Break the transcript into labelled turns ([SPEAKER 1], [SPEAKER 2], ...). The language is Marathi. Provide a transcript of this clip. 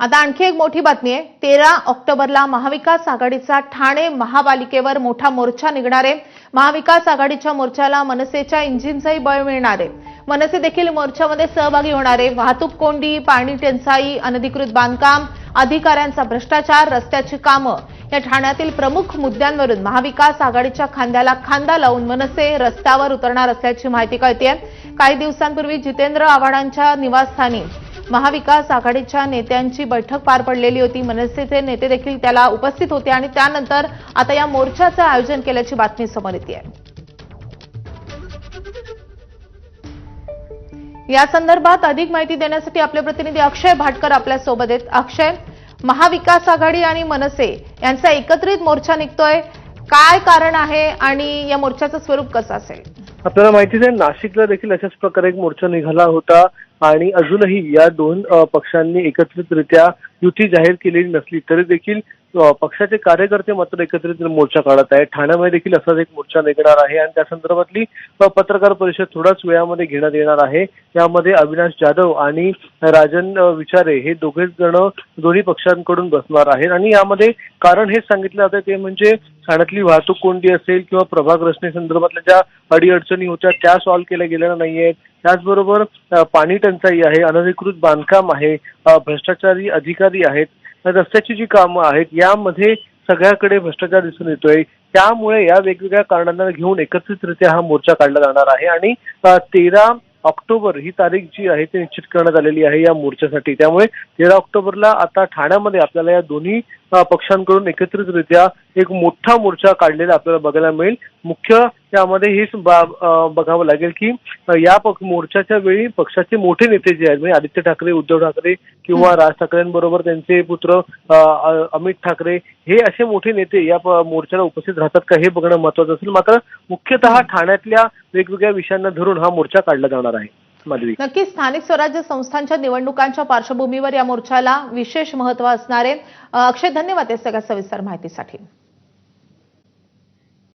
[SPEAKER 1] आता आणखी एक मोठी बातमी आहे. तेरा ऑक्टोबरला महाविकास आघाडीचा ठाणे महापालिकेवर मोठा मोर्चा निघणार. आहे महाविकास आघाडीच्या मोर्चाला मनसेच्या इंजिनचंही बळ मिळणार आहे. मनसे देखील मोर्चामध्ये सहभागी होणार आहे. वाहतूक कोंडी पाणी टंचाई अनधिकृत बांधकाम अधिकाऱ्यांचा भ्रष्टाचार रस्त्याची कामं या ठाण्यातील प्रमुख मुद्द्यांवरून महाविकास आघाडीच्या खांद्याला खांदा लावून मनसे रस्त्यावर उतरणार असल्याची माहिती कळते काही दिवसांपूर्वी जितेंद्र आव्हाडांच्या निवासस्थानी महाविकास आघाडीच्या नेत्यांची बैठक पार पडलेली होती. मनसेचे नेते देखील त्याला उपस्थित होते आणि त्यानंतर आता या मोर्चाचं आयोजन केल्याची बातमी समोर येते आहे या संदर्भात अधिक माहिती देण्यासाठी आपले प्रतिनिधी अक्षय भाटकर आपल्यासोबत आहेत. अक्षय महाविकास आघाडी आणि मनसे यांचा एकत्रित मोर्चा निघतोय. काय कारण आहे आणि या मोर्चाचं स्वरूप कसं असेल?
[SPEAKER 2] आपल्याला माहितीच आहे नाशिकला देखील अशाच प्रकारे एक मोर्चा निघाला होता. आणि अजूनही या दोन पक्षांनी एकत्रितरित्या युती जाहीर केलेली नसली तरी देखील पक्षाचे कार्यकर्ते मात्र एकत्रित मोर्चा काढत आहेत. ठाण्यामध्ये देखील असाच एक मोर्चा निघणार आहे आणि त्या संदर्भातली पत्रकार परिषद थोड्याच वेळामध्ये घेण्यात येणार आहे. यामध्ये अविनाश जाधव आणि राजन विचारे हे दोघेच जण दोन्ही पक्षांकडून बसणार आहेत. आणि यामध्ये कारण हेच सांगितलं जातं ते म्हणजे ठाण्यातली वाहतूक कोंडी असेल किंवा प्रभाग रचनेसंदर्भातल्या ज्या अडीअडचणी होत्या त्या सॉल्व्ह केल्या गेलेल्या नाहीयेत. त्याचबरोबर पाणी टंचाई आहे अनधिकृत बांधकाम आहे भ्रष्टाचारी अधिकारी आहेत रस्त्याची जी कामं आहेत यामध्ये सगळ्याकडे भ्रष्टाचार दिसून येतोय. त्यामुळे या वेगवेगळ्या कारणांना घेऊन एकत्रितरित्या हा मोर्चा काढला जाणार आहे आणि तेरा ऑक्टोबर ही तारीख जी आहे ती निश्चित करण्यात आलेली आहे या मोर्चासाठी. त्यामुळे तेरा ऑक्टोबरला आता ठाण्यामध्ये आपल्याला या दोन्ही पक्षांकडून एकत्रितरित्या एक मोठा मोर्चा काढलेला आपल्याला बघायला मिळेल. मुख्य त्यामध्ये हेच बघावं लागेल की या पक्ष मोर्चाच्या वेळी पक्षाचे मोठे नेते जे आहेत म्हणजे आदित्य ठाकरे उद्धव ठाकरे किंवा राज ठाकरेंबरोबर त्यांचे पुत्र अमित ठाकरे हे असे मोठे नेते या मोर्चाला उपस्थित राहतात का हे बघणं महत्वाचं असेल. मात्र मुख्यतः ठाण्यातल्या वेगवेगळ्या विषयांना धरून हा मोर्चा काढला जाणार आहे.
[SPEAKER 1] नक्कीच स्थानिक स्वराज्य संस्थांच्या निवडणुकांच्या पार्श्वभूमीवर या मोर्चाला विशेष महत्त्व असणार अक्षय धन्यवाद या सगळ्या सविस्तर माहितीसाठी.